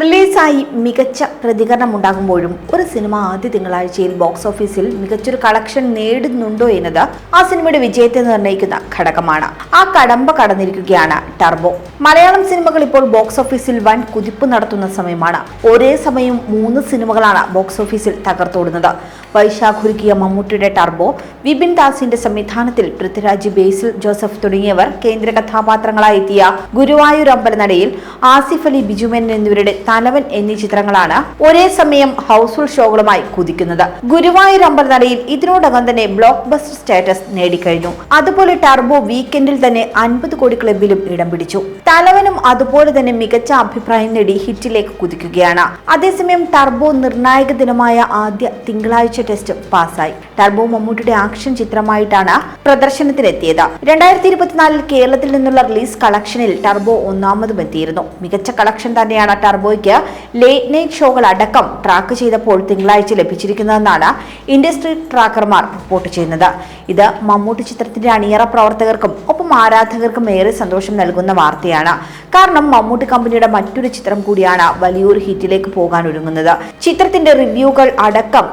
റിലീസായി മികച്ച പ്രതികരണം പ്രതികരണമുണ്ടാകുമ്പോഴും ഒരു സിനിമ ആദ്യ തിങ്കളാഴ്ചയിൽ ബോക്സ് ഓഫീസിൽ മികച്ചൊരു കളക്ഷൻ നേടുന്നുണ്ടോ എന്നത് ആ സിനിമയുടെ വിജയത്തെ നിർണയിക്കുന്ന ഘടകമാണ്. ആ കടമ്പ കടന്നിരിക്കുകയാണ് ടർബോ. മലയാളം സിനിമകൾ ഇപ്പോൾ ബോക്സ് ഓഫീസിൽ വൻ കുതിപ്പ് നടത്തുന്ന സമയമാണ്. ഒരേ സമയം മൂന്ന് സിനിമകളാണ് ബോക്സ് ഓഫീസിൽ തകർത്തോടുന്നത്. വൈശാഖുരുക്കിയ മമ്മൂട്ടിയുടെ ടർബോ വിപിൻ ദാസിന്റെ സംവിധാനത്തിൽ പൃഥ്വിരാജ് ബേസിൽ ജോസഫ് തുടങ്ങിയവർ കേന്ദ്ര കഥാപാത്രങ്ങളായെത്തിയ ഗുരുവായൂർ അമ്പലനടയിൽ ആസിഫ് അലി ബിജുമേനൻ എന്നിവരുടെ തലവൻ എന്നീ ചിത്രങ്ങളാണ് ഒരേ സമയം ഹൗസ്ഫുൾ ഷോകളുമായി കുതിക്കുന്നത്. ഗുരുവായൂർ അമ്പലനടയിൽ ഇതിനോടകം തന്നെ ബ്ലോക്ക് ബസ്റ്റർ സ്റ്റാറ്റസ് നേടിക്കഴിഞ്ഞു. അതുപോലെ ടർബോ വീക്കെൻഡിൽ തന്നെ അൻപത് കോടി ക്ലബിലും ഇടം പിടിച്ചു. തലവനും അതുപോലെ തന്നെ മികച്ച അഭിപ്രായം നേടി ഹിറ്റിലേക്ക് കുതിക്കുകയാണ്. അതേസമയം ടർബോ നിർണായക ദിനമായ ആദ്യ തിങ്കളാഴ്ച ടെസ്റ്റ് പാസ്സായി. ടർബോ മമ്മൂട്ടിയുടെ ആക്ഷൻ ചിത്രമായിട്ടാണ് പ്രദർശനത്തിനെത്തിയത്. രണ്ടായിരത്തി ഇരുപത്തിനാലിൽ കേരളത്തിൽ നിന്നുള്ള റിലീസ് കളക്ഷനിൽ ടർബോ ഒന്നാമതും എത്തിയിരുന്നു. മികച്ച കളക്ഷൻ തന്നെയാണ് ടർബോയ്ക്ക് ലേറ്റ് നൈറ്റ് ഷോകൾ അടക്കം ട്രാക്ക് ചെയ്തപ്പോൾ തിങ്കളാഴ്ച ലഭിച്ചിരിക്കുന്നതെന്നാണ് ഇൻഡസ്ട്രി ട്രാക്കർമാർ റിപ്പോർട്ട് ചെയ്യുന്നത്. ഇത് മമ്മൂട്ടി ചിത്രത്തിന്റെ അണിയറ പ്രവർത്തകർക്കും ഒപ്പം ആരാധകർക്കും ഏറെ സന്തോഷം നൽകുന്ന വാർത്തയാണ്. കാരണം മമ്മൂട്ടി കമ്പനിയുടെ മറ്റൊരു ചിത്രം കൂടിയാണ് വലിയൊരു ഹിറ്റിലേക്ക് പോകാൻ ഒരുങ്ങുന്നത്. ചിത്രത്തിന്റെ റിവ്യൂകൾ അടക്കം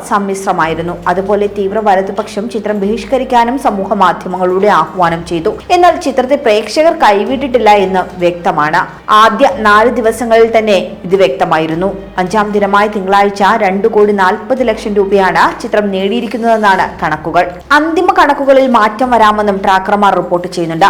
സമ്മിശ്രമായിരുന്നു അതുപോലെ തീവ്ര വലതുപക്ഷം ചിത്രം ബഹിഷ്കരിക്കാനും സമൂഹ മാധ്യമങ്ങളിലൂടെ ആഹ്വാനം ചെയ്തു. എന്നാൽ ചിത്രത്തെ പ്രേക്ഷകർ കൈവിട്ടിട്ടില്ല എന്ന് വ്യക്തമാണ്. ആദ്യ നാല് ദിവസങ്ങളിൽ തന്നെ ഇത് വ്യക്തമായിരുന്നു. അഞ്ചാം ദിനമായ തിങ്കളാഴ്ച രണ്ടു കോടി നാൽപ്പത് ലക്ഷം രൂപയാണ് ചിത്രം നേടിയിരിക്കുന്നതെന്നാണ് കണക്കുകൾ. അന്തിമ കണക്കുകളിൽ മാറ്റം വരാമെന്നും ട്രാക്കർമാർ റിപ്പോർട്ട് ചെയ്യുന്നുണ്ട്.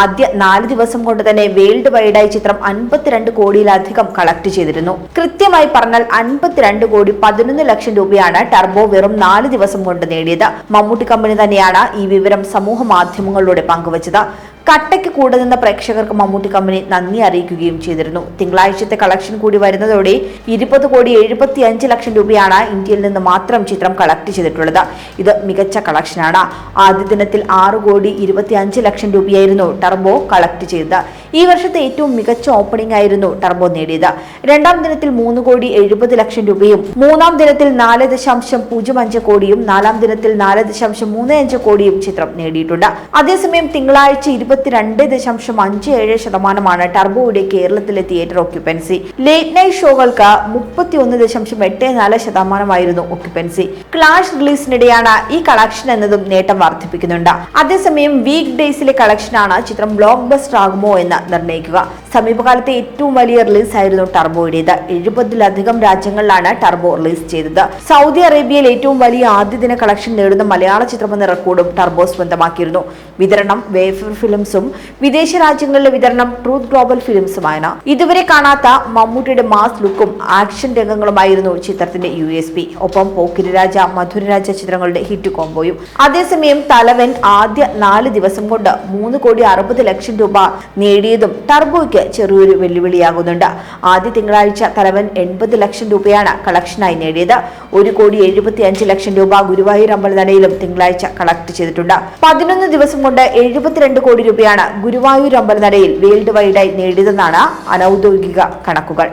ആദ്യ നാല് ദിവസം കൊണ്ട് തന്നെ വേൾഡ് വൈഡായി ചിത്രം അൻപത്തിരണ്ട് കോടിയിലധികം കളക്ട് ചെയ്തിരുന്നു. കൃത്യമായി പറഞ്ഞാൽ അൻപത്തിരണ്ട് കോടി പതിനൊന്ന് ലക്ഷം രൂപയാണ് ടർബോ വെറും നാല് ദിവസം കൊണ്ട് നേടിയത് മമ്മൂട്ടി കമ്പനി തന്നെയാണ്. ഈ വിവരം സമൂഹ മാധ്യമങ്ങളിലൂടെ പങ്കുവച്ചത്. കട്ടയ്ക്ക് കൂടെ നിന്ന പ്രേക്ഷകർക്ക് മമ്മൂട്ടി കമ്പനി നന്ദി അറിയിക്കുകയും ചെയ്തിരുന്നു. തിങ്കളാഴ്ചത്തെ കളക്ഷൻ കൂടി വരുന്നതോടെ ഇരുപത് കോടി എഴുപത്തി അഞ്ച് ലക്ഷം രൂപയാണ് ഇന്ത്യയിൽ നിന്ന് മാത്രം ചിത്രം കളക്ട് ചെയ്തിട്ടുള്ളത്. ഇത് മികച്ച കളക്ഷനാണ് ആദ്യ ദിനത്തിൽ ആറ് കോടി ഇരുപത്തി അഞ്ച് ലക്ഷം രൂപയായിരുന്നു ടർബോ കളക്ട് ചെയ്തത്. ഈ വർഷത്തെ ഏറ്റവും മികച്ച ഓപ്പണിംഗ് ആയിരുന്നു ടർബോ നേടിയത്. രണ്ടാം ദിനത്തിൽ മൂന്ന് കോടി എഴുപത് ലക്ഷം രൂപയും മൂന്നാം ദിനത്തിൽ നാല് ദശാംശം പൂജ്യം അഞ്ച് കോടിയും നാലാം ദിനത്തിൽ നാല് ദശാംശം മൂന്ന് അഞ്ച് കോടിയും ചിത്രം നേടിയിട്ടുണ്ട്. അതേസമയം തിങ്കളാഴ്ച ഇരുപത്തിരണ്ട് ദശാംശം അഞ്ച് ഏഴ് ശതമാനമാണ് ടർബോയുടെ കേരളത്തിലെ തിയേറ്റർ ഓക്യുപ്പൻസി ലേറ്റ് നൈറ്റ് ഷോകൾക്ക് മുപ്പത്തി ഒന്ന് ദശാംശം എട്ട് നാല് ശതമാനമായിരുന്നു ഓക്യുപ്പൻസി ക്ലാഷ് റിലീസിനിടെയാണ് ഈ കളക്ഷൻ എന്നതും നേട്ടം വർദ്ധിപ്പിക്കുന്നുണ്ട്. അതേസമയം വീക്ക് ഡേയ്സിലെ കളക്ഷനാണ് ചിത്രം ബ്ലോക്ക് ബസ്റ്റർ ആകുമോ എന്ന് നിർണയിക്കുക സമീപകാലത്തെ ഏറ്റവും വലിയ റിലീസ് ആയിരുന്നു ടർബോയുടേത്. എഴുപതിലധികം രാജ്യങ്ങളിലാണ് ടർബോ റിലീസ് ചെയ്തത്. സൗദി അറേബ്യയിൽ ഏറ്റവും വലിയ ആദ്യ ദിന കളക്ഷൻ നേടുന്ന മലയാള ചിത്രമെന്ന റെക്കോർഡും ടർബോ സ്വന്തമാക്കിയിരുന്നു. വിതരണം വേഫർ ഫിലിംസും വിദേശ രാജ്യങ്ങളിലെ വിതരണം ട്രൂത്ത് ഗ്ലോബൽ ഫിലിംസുമാണ് ഇതുവരെ കാണാത്ത മമ്മൂട്ടിയുടെ മാസ് ലുക്കും ആക്ഷൻ രംഗങ്ങളുമായിരുന്നു ചിത്രത്തിന്റെ യു എസ് പി. ഒപ്പം പോക്കിരിരാജ മധുരരാജ ചിത്രങ്ങളുടെ ഹിറ്റ് കോംബോയും. അതേസമയം തലവൻ ആദ്യ നാല് ദിവസം കൊണ്ട് മൂന്ന് കോടി അറുപത് ലക്ഷം രൂപ നേടിയതും ടർബോയ്ക്ക് ചെറിയൊരു വെല്ലുവിളിയാകുന്നുണ്ട്. ആദ്യ തിങ്കളാഴ്ച തലവൻ എൺപത് ലക്ഷം രൂപയാണ് കളക്ഷനായി നേടിയത്. ഒരു കോടി എഴുപത്തി അഞ്ച് ലക്ഷം രൂപ ഗുരുവായൂർ അമ്പലനടയിലും തിങ്കളാഴ്ച കളക്ട് ചെയ്തിട്ടുണ്ട്. പതിനൊന്ന് ദിവസം കൊണ്ട് എഴുപത്തിരണ്ട് കോടി രൂപയാണ് ഗുരുവായൂർ അമ്പലനടയിൽ വേൾഡ് വൈഡായി നേടിയതെന്നാണ് അനൌദ്യോഗിക കണക്കുകൾ.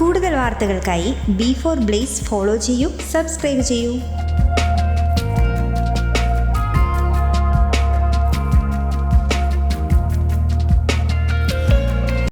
കൂടുതൽ വാർത്തകൾക്കായി ബി ഫോർ ബ്ലേസ് ഫോളോ ചെയ്യൂ സബ്സ്ക്രൈബ് ചെയ്യൂ.